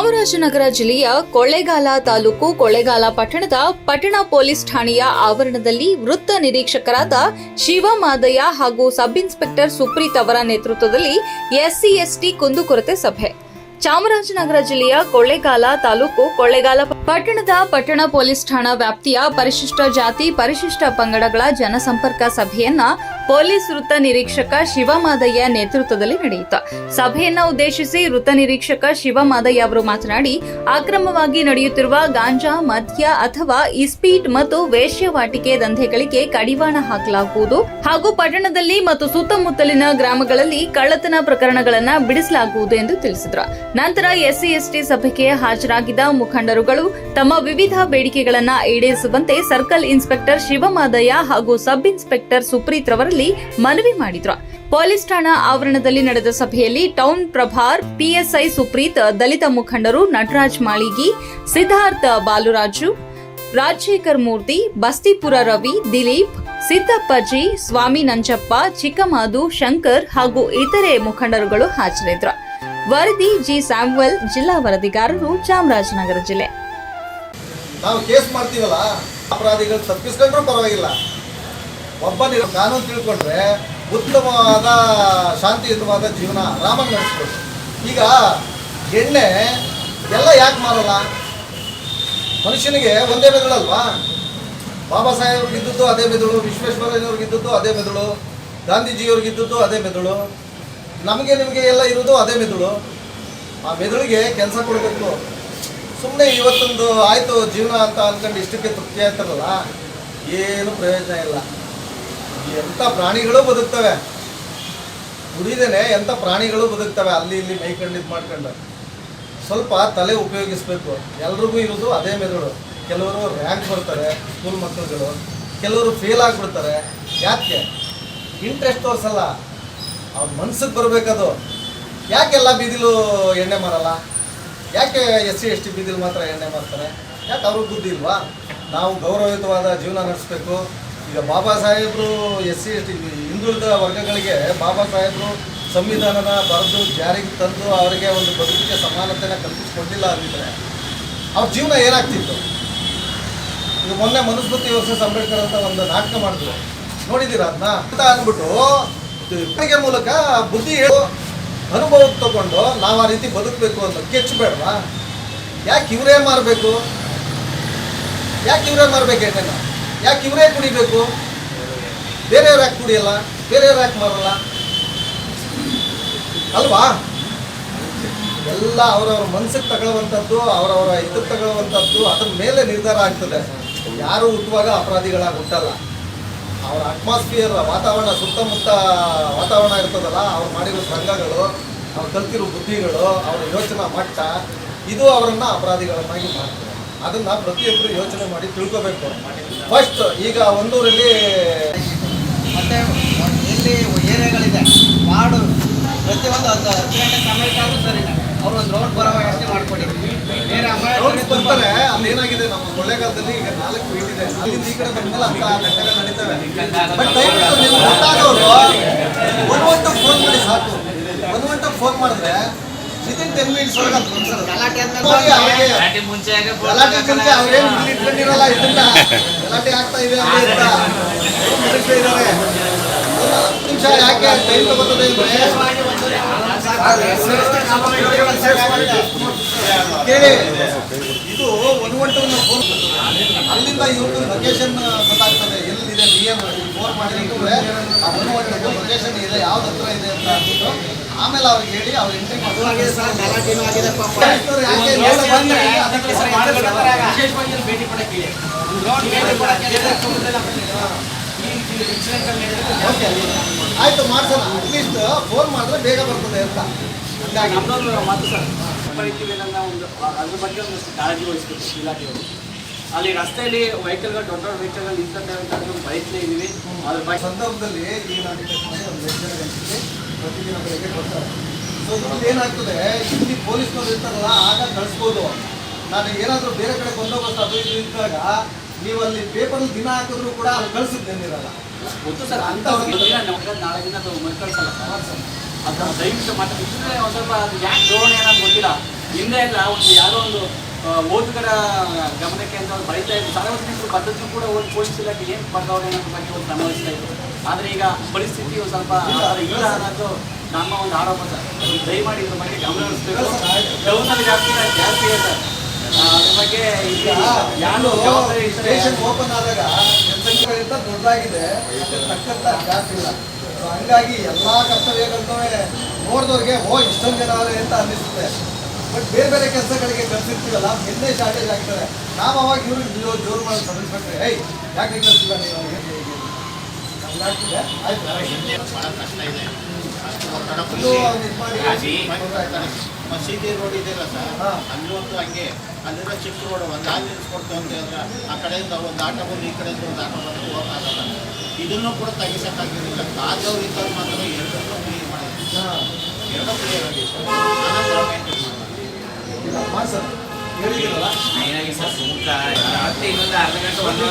ಚಾಮರಾಜನಗರ ಜಿಲ್ಲೆಯ ಕೊಳ್ಳೇಗಾಲ ತಾಲೂಕು ಕೊಳ್ಳೇಗಾಲ ಪಟ್ಟಣದ ಪಟ್ಟಣ ಪೊಲೀಸ್ ಠಾಣೆಯ ಆವರಣದಲ್ಲಿ ವೃತ್ತ ನಿರೀಕ್ಷಕರಾದ ಶಿವಮಾದಯ್ಯ ಹಾಗೂ ಸಬ್ ಇನ್ಸ್ಪೆಕ್ಟರ್ ಸುಪ್ರೀತ್ ಅವರ ನೇತೃತ್ವದಲ್ಲಿ ಎಸ್ಸಿ, ಎಸ್ಟಿ ಕುಂದುಕೊರತೆ ಸಭೆ. ಚಾಮರಾಜನಗರ ಜಿಲ್ಲೆಯ ಕೊಳ್ಳೇಗಾಲ ತಾಲೂಕು ಕೊಳ್ಳೇಗಾಲ ಪಟ್ಟಣದ ಪಟ್ಟಣ ಪೊಲೀಸ್ ಠಾಣಾ ವ್ಯಾಪ್ತಿಯ ಪರಿಶಿಷ್ಟ ಜಾತಿ, ಪರಿಶಿಷ್ಟ ಪಂಗಡಗಳ ಜನಸಂಪರ್ಕ ಸಭೆಯನ್ನ ಪೊಲೀಸ್ ವೃತ್ತ ನಿರೀಕ್ಷಕ ಶಿವಮಾದಯ್ಯ ನೇತೃತ್ವದಲ್ಲಿ ನಡೆಯಿತು. ಸಭೆಯನ್ನ ಉದ್ದೇಶಿಸಿ ವೃತ್ತ ನಿರೀಕ್ಷಕ ಶಿವಮಾದಯ್ಯ ಅವರು ಮಾತನಾಡಿ, ಅಕ್ರಮವಾಗಿ ನಡೆಯುತ್ತಿರುವ ಗಾಂಜಾ, ಮದ್ಯ ಅಥವಾ ಇಸ್ಪೀಟ್ ಮತ್ತು ವೇಶ್ಯವಾಟಿಕೆ ದಂಧೆಗಳಿಗೆ ಕಡಿವಾಣ ಹಾಕಲಾಗುವುದು ಹಾಗೂ ಪಟ್ಟಣದಲ್ಲಿ ಮತ್ತು ಸುತ್ತಮುತ್ತಲಿನ ಗ್ರಾಮಗಳಲ್ಲಿ ಕಳ್ಳತನ ಪ್ರಕರಣಗಳನ್ನು ಬಿಡಿಸಲಾಗುವುದು ಎಂದು ತಿಳಿಸಿದರು. ನಂತರ ಎಸ್ಸಿ, ಎಸ್ಟಿ ಸಭೆಗೆ ಹಾಜರಾಗಿದ್ದ ಮುಖಂಡರುಗಳು ತಮ್ಮ ವಿವಿಧ ಬೇಡಿಕೆಗಳನ್ನು ಈಡೇರಿಸುವಂತೆ ಸರ್ಕಲ್ ಇನ್ಸ್ಪೆಕ್ಟರ್ ಶಿವಮಾದಯ್ಯ ಹಾಗೂ ಸಬ್ ಇನ್ಸ್ಪೆಕ್ಟರ್ ಸುಪ್ರೀತ್ ರವರಲ್ಲಿ ಮನವಿ ಮಾಡಿದ್ರು. ಪೊಲೀಸ್ ಠಾಣಾ ಆವರಣದಲ್ಲಿ ನಡೆದ ಸಭೆಯಲ್ಲಿ ಟೌನ್ ಪ್ರಭಾರ್ ಪಿಎಸ್ಐ ಸುಪ್ರೀತ್, ದಲಿತ ಮುಖಂಡರು ನಟರಾಜ್ ಮಾಳಿಗಿ, ಸಿದ್ಧಾರ್ಥ ಬಾಲುರಾಜು, ರಾಜಶೇಖರ್ ಮೂರ್ತಿ, ಬಸ್ತಿಪುರ ರವಿ, ದಿಲೀಪ್ ಸಿದ್ದಪ್ಪಾಜಿ ಸ್ವಾಮಿ ನಂಜಪ್ಪ, ಚಿಕ್ಕಮಾದು, ಶಂಕರ್ ಹಾಗೂ ಇತರೆ ಮುಖಂಡರುಗಳು ಹಾಜರಿದ್ದರು. ವರದಿ ಜಿ. ಸ್ಯಾಮ್ವೆಲ್, ಜಿಲ್ಲಾ ವರದಿಗಾರರು ಚಾಮರಾಜನಗರ ಜಿಲ್ಲೆ. ನಾವು ಕೇಸ್ ಮಾಡ್ತೀವಲ್ಲ, ಅಪರಾಧಿಗಳು ತಪ್ಪಿಸ್ಕೊಂಡ್ರೂ ಪರವಾಗಿಲ್ಲ. ಒಬ್ಬ ನೀವು ಕಾನೂನು ತಿಳ್ಕೊಂಡ್ರೆ ಉತ್ತಮವಾದ, ಶಾಂತಿಯುತವಾದ ಜೀವನ ಆರಾಮಾಗಿ ನಡೆಸ್ಬೋದು. ಈಗ ಎಣ್ಣೆ ಎಲ್ಲ ಯಾಕೆ ಮಾರಲ್ಲ? ಮನುಷ್ಯನಿಗೆ ಒಂದೇ ಮೆದುಳಲ್ವಾ ಬಾಬಾ ಸಾಹೇಬ್ರಿಗಿದ್ದದ್ದು ಅದೇ ಮೆದುಳು ವಿಶ್ವೇಶ್ವರಯ್ಯನವ್ರಿಗಿದ್ದದ್ದು ಅದೇ ಮೆದುಳು ಗಾಂಧೀಜಿಯವ್ರಿಗಿದ್ದದ್ದು ಅದೇ ಮೆದುಳು ನಮಗೆ ನಿಮಗೆ ಎಲ್ಲ ಇರೋದು ಅದೇ ಮೆದುಳು ಆ ಮೆದುಳಿಗೆ ಕೆಲಸ ಕೊಡಬೇಕು. ಸುಮ್ಮನೆ ಇವತ್ತೊಂದು ಆಯಿತು ಜೀವನ ಅಂತ ಅಂದ್ಕೊಂಡು ಇಷ್ಟಕ್ಕೆ ತೃಪ್ತಿ ಆಯ್ತಾರಲ್ಲ ಏನು ಪ್ರಯೋಜನ ಇಲ್ಲ. ಎಂಥ ಪ್ರಾಣಿಗಳು ಬದುಕ್ತವೆ? ಕುಡಿದೇನೆ ಎಂಥ ಪ್ರಾಣಿಗಳು ಬದುಕ್ತವೆ? ಅಲ್ಲಿ ಇಲ್ಲಿ ಮೈಕೊಂಡು ಇದು ಮಾಡ್ಕೊಂಡು. ಸ್ವಲ್ಪ ತಲೆ ಉಪಯೋಗಿಸ್ಬೇಕು. ಎಲ್ರಿಗೂ ಇರೋದು ಅದೇ ಮೆದುಳು. ಕೆಲವರು ರ್ಯಾಂಕ್ ಬರ್ತಾರೆ ಸ್ಕೂಲ್ ಮಕ್ಕಳುಗಳು. ಕೆಲವರು ಫೇಲ್ ಆಗಿಬಿಡ್ತಾರೆ. ಯಾಕೆ? ಇಂಟ್ರೆಸ್ಟ್ ತೋರಿಸಲ್ಲ. ಅವ್ರ ಮನ್ಸಿಗೆ ಬರಬೇಕದು. ಯಾಕೆಲ್ಲ ಬೀದಿಲು ಎಣ್ಣೆ ಮಾರಲ್ಲ? ಯಾಕೆ ಎಸ್ ಸಿ, ಎಸ್ ಟಿ ಬಿದ್ದಿಲ್ ಮಾತ್ರ ಎಣ್ಣೆ ಮಾಡ್ತಾರೆ? ಯಾಕೆ ಅವ್ರಿಗೆ ಬುದ್ಧಿ ಇಲ್ವಾ? ನಾವು ಗೌರವಯುತವಾದ ಜೀವನ ನಡೆಸಬೇಕು. ಈಗ ಬಾಬಾ ಸಾಹೇಬರು ಎಸ್ ಸಿ, ಎಸ್ ಟಿ, ಹಿಂದುಳಿದ ವರ್ಗಗಳಿಗೆ ಬಾಬಾ ಸಾಹೇಬರು ಸಂವಿಧಾನನ ಬರೆದು ಜಾರಿಗೆ ತಂದು ಅವರಿಗೆ ಒಂದು ಬದುಕಿಗೆ ಸಮಾನತೆನ ಕಲ್ಪಿಸ್ಕೊಂಡಿಲ್ಲ ಅಂದಿದ್ರೆ ಅವ್ರ ಜೀವನ ಏನಾಗ್ತಿತ್ತು? ಈಗ ಮೊನ್ನೆ ಮನುಸ್ಮೃತಿ ವರ್ಸಸ್ ಅಂಬೇಡ್ಕರ್ ಅಂತ ಒಂದು ನಾಟಕ ಮಾಡಿದ್ರು. ನೋಡಿದ್ದೀರಾ ಅದನ್ನ ಅಂತ ಅಂದ್ಬಿಟ್ಟು ಮೂಲಕ ಬುದ್ಧಿ ಹೇಳು. ಅನುಭವಕ್ಕೆ ತಗೊಂಡು ನಾವು ಆ ರೀತಿ ಬದುಕಬೇಕು ಅಂತ ಕೆಚ್ಚಬೇಡವಾ? ಯಾಕೆ ಇವರೇ ಮಾರಬೇಕು? ಯಾಕೆ ಇವರೇ ಮಾರಬೇಕು ಎಣ್ಣೆನ ಯಾಕೆ ಇವರೇ ಕುಡಿಬೇಕು? ಬೇರೆಯವ್ರು ಯಾಕೆ ಕುಡಿಯಲ್ಲ? ಬೇರೆಯವ್ರು ಯಾಕೆ ಮಾರಲ್ಲ? ಅಲ್ವಾ? ಎಲ್ಲ ಅವರವ್ರ ಮನ್ಸಿಗೆ ತಗೊಳ್ಳುವಂಥದ್ದು, ಅವರವರ ಇದಕ್ಕೆ ತಗೊಳ್ಳುವಂಥದ್ದು, ಅದ್ರ ಮೇಲೆ ನಿರ್ಧಾರ ಆಗ್ತದೆ. ಯಾರು ಹುಟ್ಟುವಾಗ ಅಪರಾಧಿಗಳಾಗಿ ಹುಟ್ಟಲ್ಲ. ಅವರ ಅಟ್ಮಾಸ್ಫಿಯರ್ ವಾತಾವರಣ, ಸುತ್ತಮುತ್ತ ವಾತಾವರಣ ಇರ್ತದಲ್ಲ, ಅವ್ರು ಮಾಡಿರೋ ಸಂಘಗಳು, ಅವ್ರು ಕಲ್ತಿರೋ ಬುದ್ಧಿಗಳು, ಅವರ ಯೋಚನಾ ಮಟ್ಟ, ಇದು ಅವರನ್ನು ಅಪರಾಧಿಗಳನ್ನಾಗಿ ಮಾಡ್ತದೆ. ಅದನ್ನು ಪ್ರತಿಯೊಬ್ಬರು ಯೋಚನೆ ಮಾಡಿ ತಿಳ್ಕೋಬೇಕು. ಫಸ್ಟ್ ಈಗ ಒಂದೂರಲ್ಲಿ ಮತ್ತೆ ಎಲ್ಲಿ ಏರಿಯಾಗಳಿದೆ? ವಾರ್ಡು ಪ್ರತಿಯೊಂದು ಸರಿ ಅವ್ರು ಒಂದು ರೋಡ್ ಬರೋ ವ್ಯವಸ್ಥೆ ಮಾಡ್ಕೊಡಿ ಬೇರೆ ರೋಡ್ಸ್ ಬರ್ತಾರೆ ಅಲ್ಲಿ ಏನಾಗಿದೆ? ನಮ್ಮ ಕೊಳ್ಳೇಗಾಲದಲ್ಲಿ ಈಗ ನಾಲ್ಕು ಫೀಟ್ ಇದೆ. ಅಲ್ಲಿಂದ ಈ ಕಡೆ ಬಂದ್ಮೇಲೆ ಅಂತ ಘಟನೆ ನಡೀತವೆ. ಬಟ್ ದಯವಿಟ್ಟು ನೀವು ಗೊತ್ತಾದವರು ಒನ್ ಒನ್ ಟು ಫೋನ್ ಮಾಡಿ ಸಾಕು. ಒನ್ ಒನ್ ಟು ಫೋನ್ ಮಾಡಿದ್ರೆ ವಿತಿನ್ ಟೆನ್ ಮಿನಿಟ್ಸ್ ಒಳಗೆ ಅದು ಮುಗ್ಸೋದು. ಗಲಾಟೆ ಮುಂಚೆ. ಅವ್ರೇನು ಇಲ್ಲಿ ಇಟ್ಕೊಂಡಿರಲ್ಲ ಇದನ್ನ? ಗಲಾಟೆ ಆಗ್ತಾ ಇದೆ ಅಂತ ಅಂತ ಇದ್ದಾರೆ ಒಂದು ಹತ್ತು ನಿಮಿಷ ಯಾಕೆ ಟೈಮ್ ತಗೋತದೆ ಅಂದ್ರೆ ಕೇಳಿ. ಇದು ಒನ್ ಒನ್ ಫೋನ್ ಅಲ್ಲಿಂದ ಇವ್ರದ್ದು ಲೊಕೇಶನ್ ಗೊತ್ತಾಗ್ತದೆ. ಎಲ್ಲಿದೆ ಡಿ ಎಂ ಫೋನ್ ಮಾಡಿದ್ರೆ ಆ ಒನ್ ಒನ್ ಟು ಲೊಕೇಶನ್ ಇದೆ ಯಾವ್ದು ಹತ್ರ ಇದೆ ಅಂತ ಅಂದ್ಬಿಟ್ಟು ಆಮೇಲೆ ಅವ್ರಿಗೆ ಹೇಳಿ ಅವ್ರು ಎಂಟ್ರಿ ಆಗಿದೆ ಆಯ್ತು ಮಾಡ್ಸೋಣ. ಅಟ್ಲೀಸ್ಟ್ ಫೋನ್ ಮಾಡಿದ್ರೆ ಬೇಗ ಬರ್ತದೆ ಅಂತ. ಹಂಗಾಗಿ ಮಾತು ಸರ್. ನನ್ನ ಒಂದು ಅದ್ರ ಬಗ್ಗೆ ಒಂದಷ್ಟು ಕಾಳಜಿ ವಹಿಸ್ಬೇಕು ಇಲಾಖೆಯವರು. ಅಲ್ಲಿ ರಸ್ತೆಯಲ್ಲಿ ವೆಹಿಕಲ್ಗಳು ದೊಡ್ಡ ದೊಡ್ಡ ವೆಹಿಕಲ್ಗಳು ನಿಂತಂತೆ ಅಂತ ಒಂದು ಬೈಕ್ಲೇ ಇದೀವಿ ಅದ್ರ ಬಗ್ಗೆ ಸಂದರ್ಭದಲ್ಲಿ ಒಂದು ಗಂಟೆಗೆ ಪ್ರತಿದಿನ ಬೆಳಗ್ಗೆ ಬರ್ತಾರೆ. ಸೊ ಇಲ್ಲಿ ಏನಾಗ್ತದೆ ಇಲ್ಲಿ ಪೊಲೀಸ್ನವ್ರು ಇರ್ತಾರಲ್ಲ ಆಗ ಕಳಿಸ್ಬೋದು. ನಾನು ಏನಾದರೂ ಬೇರೆ ಕಡೆ ಬಂದೋಬಸ್ತ್ ಅದು ಇದು ಇದ್ದಾಗ ನೀವಲ್ಲಿ ಅಲ್ಲಿ ಪೇಪರ್ ದಿನ ಹಾಕಿದ್ರು ಕೂಡ ಅಲ್ಲಿ ಕಳಿಸಿದ್ದೇನಿರಲ್ಲ ಗೊತ್ತು ಸರ್ ಅಂತ ನಾಳೆ ದಿನ ಅದು ಮರುಕಳಿಸಲ್ಲ ಸರ್ ಅದು ದಯವಿಟ್ಟು ಮತ್ತೆ ಇದ್ರೆ ಒಂದು ಸ್ವಲ್ಪ ಅದು ಯಾಕೆ ಧೋರಣೆ ಅನ್ನೋದು ಗೊತ್ತಿಲ್ಲ. ಹಿಂದೆ ಎಲ್ಲ ಒಂದು ಯಾರೋ ಒಂದು ಓದುಗರ ಗಮನಕ್ಕೆ ಅಂತ ಅವ್ರು ಬರೀತಾ ಇದ್ರು. ಸಾರ್ವಜನಿಕರು ಪದ್ಧತಿ ಕೂಡ ಒಂದು ಪೊಲೀಸ್ ಇಲಾಖೆ ಏನು ಬರ್ದವ್ರೆ ಅನ್ನೋದ್ರ ಬಗ್ಗೆ ಒಂದು ಗಮನಿಸ್ತಾ ಇದ್ರು. ಆದರೆ ಈಗ ಪರಿಸ್ಥಿತಿಯು ಸ್ವಲ್ಪ ಆ ಥರ ಇಲ್ಲ ಅನ್ನೋದು ನಮ್ಮ ಒಂದು ಆರೋಪ ಸರ್. ದಯಮಾಡಿ ಇದ್ರ ಬಗ್ಗೆ ಗಮನ ಹರಿಸ್ಬೇಕು. ಜಾಸ್ತಿ ಇದೆ ಸರ್. ಬಗ್ಗೆ ಈಗ ಯಾರು ಸ್ಟೇಷನ್ ಓಪನ್ ಆದಾಗ ಜನಸಂಖ್ಯೆಗಳಿಂದ ದೊಡ್ಡದಾಗಿದೆ. ತಕ್ಕಂತ ಜಾಸ್ತಿ ಇಲ್ಲ. ಸೊ ಹಂಗಾಗಿ ಎಲ್ಲಾ ಕರ್ತವ್ಯಗಳನ್ನೂ ನೋಡಿದವ್ರಿಗೆ ಓ ಇಷ್ಟೊಂದು ಜನ ಅವರೇ ಅಂತ ಅನ್ನಿಸುತ್ತೆ. ಬಟ್ ಬೇರೆ ಬೇರೆ ಕೆಲಸಗಳಿಗೆ ಕಲ್ಸಿರ್ತೀವಲ್ಲ ನಿನ್ನೆ ಶಾರ್ಟೇಜ್ ಆಗ್ತಾರೆ. ನಾವು ಅವಾಗ ಇವ್ರಿಗೆ ಜೋ ಜೋರು ಮಾಡಿ ಸಲ್ಲಿಸ್ಬಿಟ್ರೆ ಏಯ್ ಯಾಕೆ ಕಳಿಸಿಲ್ಲ ನೀವು? ಆಯ್ತು. ಬಹಳ ಕಷ್ಟ ಇದೆ. ಮಸೀದಿ ರೋಡ್ ಇದೆಯಲ್ಲ ಸರ್. ಅಲ್ಲಿ ಒಂದು ಹಂಗೆ ಅಲ್ಲಿರೋ ಚಿಕ್ಕ ರೋಡ್ ಒಂದು ಆಗಿ ನಿಲ್ಸ್ಕೊಡ್ತು ಅಂತ ಹೇಳಿದ್ರೆ ಆ ಕಡೆಯಿಂದ ಒಂದು ಆಟೋ ಬಂದು ಈ ಕಡೆಯಿಂದ ಒಂದು ಆಟೋ ಬಂದು ಹೋಗಕ್ಕಾಗಲ್ಲ ಇದನ್ನು ಕೂಡ ತೆಗಿಸಕ್ಕಾಗಿರಲಿಲ್ಲ ಕಾದವ್ರು ಇದ್ದವ್ರು ಮಾತ್ರ ಎರಡನ್ನೂ ಕ್ಲಿಯರ್ ಮಾಡಿದ್ರು. ಎರಡೂ ಕ್ಲಿಯರ್ ಆಗಿತ್ತು ಆನಂತರ ಮೇಂಟೈನ್ ಸರ್ ಸುಮ್ಕ ಅರ್ಧ ಗಂಟೆ ಒಂದು